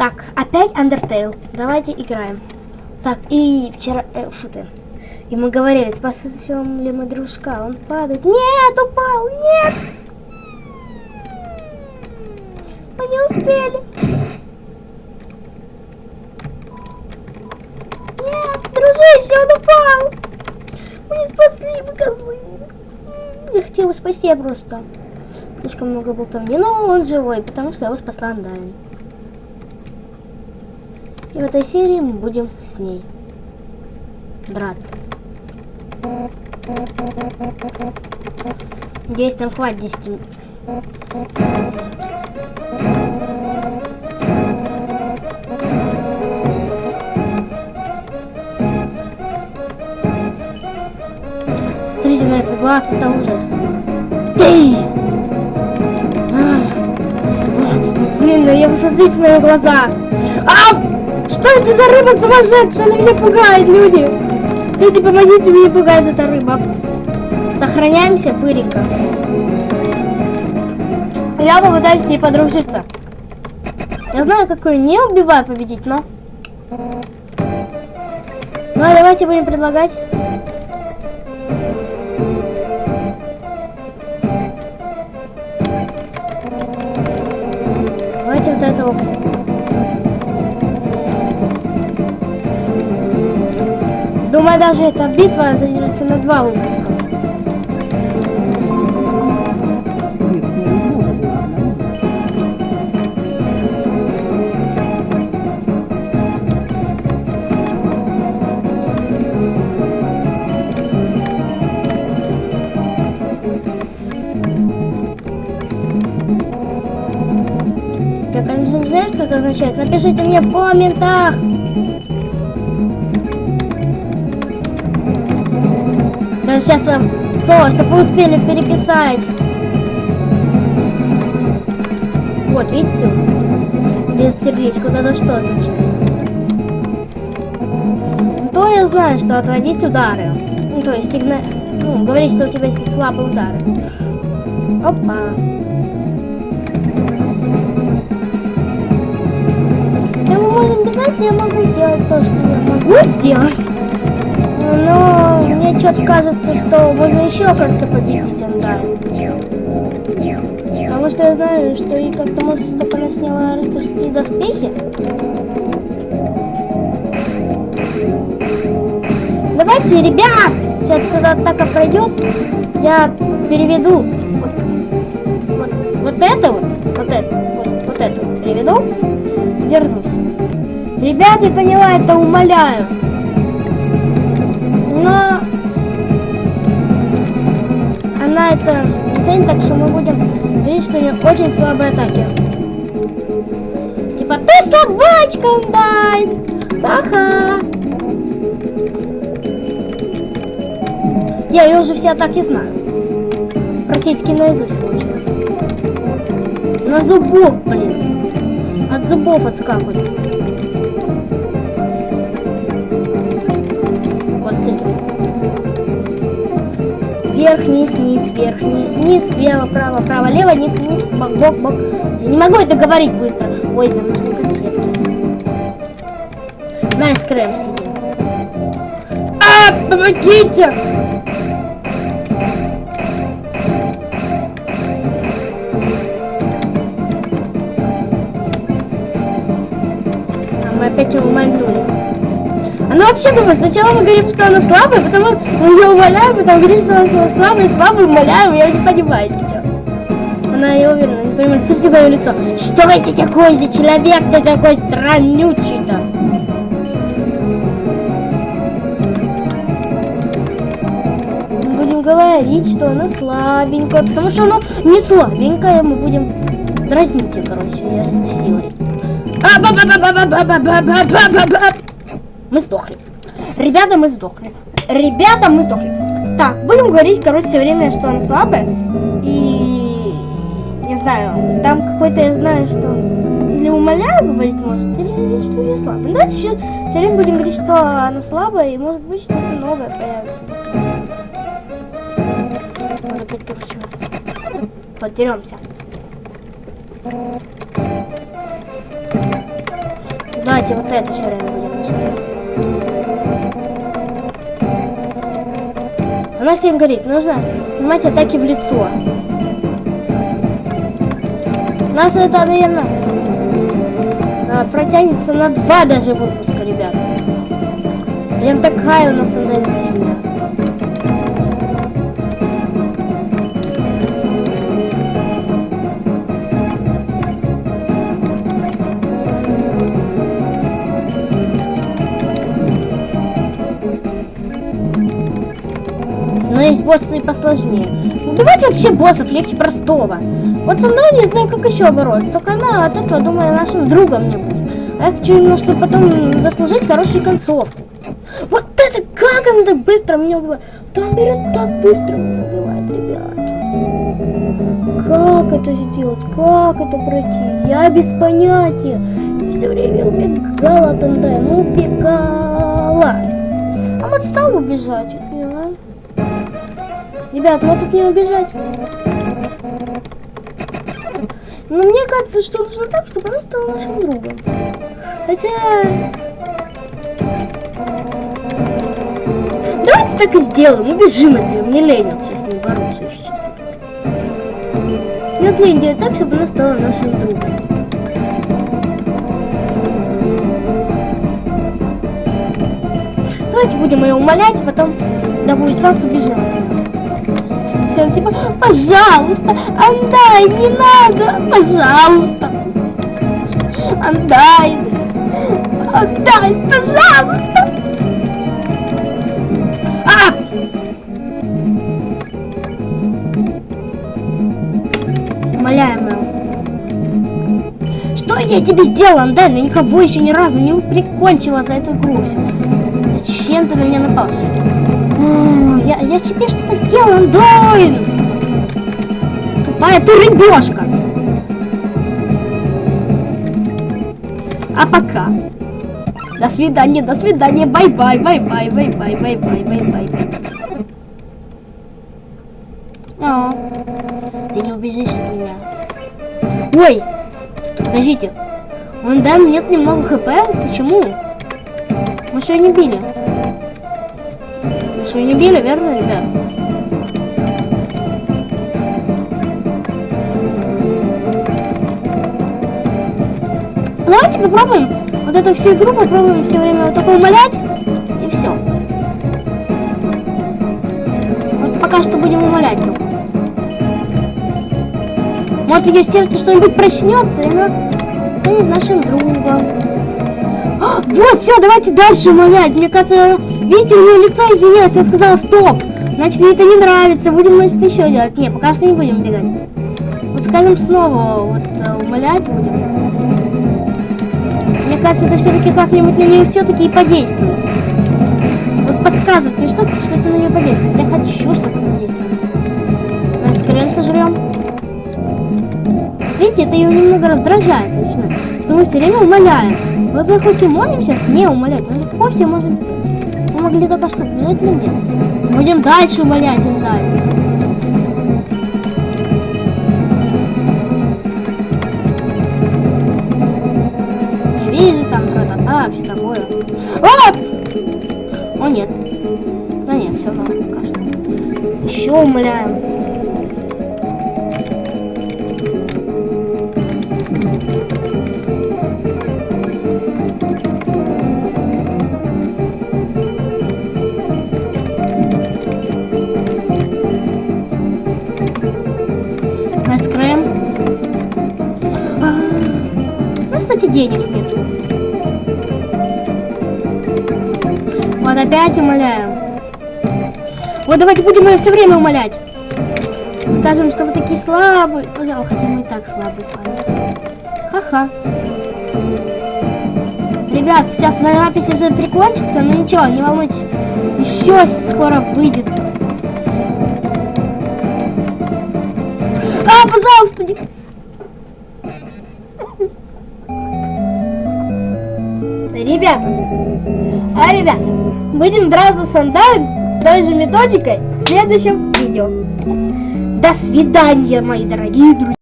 Так, опять Undertale. Давайте играем. Так, и вчера... Э, фу ты. И мы говорили, спасем ли мы дружка. Он падает. Нет, упал, нет! Мы не успели. Нет, дружище, он упал. Мы не спасли, мы козлы. Я хотела спасти просто. Слишком много болтовни, но он живой, потому что я его спасла Андайн. И в этой серии мы будем с ней драться. Есть там хватит 10 Смотрите на этот глаз, это ужас. Ты! Блин, ну я посмотрите на его глаза. А! Что это за рыба сумасшедшая? Она меня пугает, люди. Люди, помогите, меня пугает эта рыба. Сохраняемся, пырика. Я попытаюсь с ней подружиться. Я знаю, какую не убиваю победить, но... Ну, а давайте будем предлагать... Давайте вот этого... Ну, Думаю, даже эта битва зайдется на два выпуска. Так, а знаешь, что это означает? Напишите мне в комментах! Сейчас вам слово, чтобы вы успели переписать. Вот, видите? Где сердечко, вот это что означает? Ну, То я знаю, что отводить удары. Ну, то есть, игна... ну, говорить, что у тебя есть слабые удары. Опа. Если мы можем я могу сделать то, что я могу сделать. Но что-то кажется, что можно еще как-то победить Андаю. Потому что я знаю, что и как-то может, чтобы она сняла рыцарские доспехи. Давайте, ребят! Сейчас эта атака пройдет, я переведу вот, вот, вот это вот, вот это, вот, вот это вот переведу, вернусь. Ребят, я поняла, это умоляю. Но ценит, так что мы будем говорить, что у нее очень слабые атаки. Типа, ты слабачка, дай! Ха-ха! Я ее уже все атаки знаю. Практически наизусть выучила. На зубок, блин. От зубов отскакивать. Вверх, низ, низ, вверх, низ, низ, влево, право, право, лево, низ, низ, бок, бок, бок. Я не могу это говорить быстро. Ой, нам нужны конфетки. На, скрэм сидим. А, помогите! А мы опять его мальнули. Она вообще думает, сначала мы говорим, что она слабая, потом мы ее умоляем, потом говорим, что она слабая, слабая, умоляем, я не понимаю ничего. Она, я уверена, не понимает, смотрите ее лицо. Что это такой за человек, ты такой странючий-то? Будем говорить, что она слабенькая, потому что она не слабенькая, мы будем дразнить ее, короче, я с силой. А, ба ба ба ба ба ба ба ба ба ба ба Мы сдохли. Ребята, мы сдохли. Ребята, мы сдохли. Так, будем говорить, короче, все время, что она слабая. И не знаю, там какой-то я знаю, что или умоляю говорить может, или что я слабая. Ну, давайте еще все время будем говорить, что она слабая, и может быть что-то новое появится. Опять, короче, подеремся. Давайте вот это все время будем нажимать. Она всем говорит, нужно принимать атаки в лицо. Нас это, наверное, а, протянется на два даже выпуска, ребят. Прям такая у нас Анден сильная. Но есть боссы и посложнее. Убивать вообще боссов легче простого. Вот со мной не знаю, как еще бороться. Только она от этого, думаю, нашим другом не будет. А я хочу именно, чтобы потом заслужить хорошую концовку. Вот это как он так быстро меня убивает. Он берет так быстро меня убивает, ребят. Как это сделать? Как это пройти? Я без понятия. Все время убегала Тандай. Ну, убегала. А вот стал убежать? Ребят, ну тут не убежать. Но мне кажется, что нужно так, чтобы она стала нашим другом. Хотя... Давайте так и сделаем. Убежим от нее. Мне лень вот сейчас не бороться, если честно. Мне лень делать так, чтобы она стала нашим другом. Давайте будем ее умолять, а потом, когда будет шанс, убежим нее. Всем типа, пожалуйста, отдай, не надо, пожалуйста. Отдай, отдай, пожалуйста. А! Умоляем его. Что я тебе сделал, Андай? Я никого еще ни разу не прикончила за эту игру. Зачем ты на меня напал? Я, я себе что-то сделал, Андай! Тупая ты рыбешка! А пока. До свидания, до свидания, бай-бай, бай-бай, бай-бай, бай-бай, бай-бай. А, ты не убежишь от меня. Ой, подождите. Он да, нет немного хп? Почему? Мы что, не били? Что, не били, верно, ребят? Давайте попробуем вот эту всю игру, попробуем все время вот только умолять, и все. Вот пока что будем умолять только. Может, ее сердце что-нибудь проснется, и она станет нашим другом. А, вот, все, давайте дальше умолять. Мне кажется, видите, у нее лицо изменилось. Я сказала стоп. Значит, ей это не нравится. Будем, значит, еще делать. Не, пока что не будем бегать. Вот скажем снова, вот э, умолять будем. Мне кажется, это все-таки как-нибудь на нее все-таки и подействует. Вот подскажет мне что-то, что это на нее подействует. Я хочу, чтобы это подействовало. Давай скорее сожрем. Видите, это ее немного раздражает начинает, что мы все время умоляем. Вот мы хоть и молим сейчас, не умолять, но легко все можем сделать. Могли только что, но это не делаем. Будем дальше умолять, Индай. Я вижу там тра-та-та, все такое. О! О, нет. Да нет, все равно что. Еще умоляем. Денег нет. Вот опять умоляем. Вот давайте будем ее все время умолять. Скажем, что вы такие слабые. Пожалуйста, хотя мы и так слабые с вами. Ха-ха. Ребят, сейчас запись уже прикончится, но ничего, не волнуйтесь. Еще скоро выйдет. А, пожалуйста, не... Ребята, а ребята, будем драться с Андайн той же методикой в следующем видео. До свидания, мои дорогие друзья.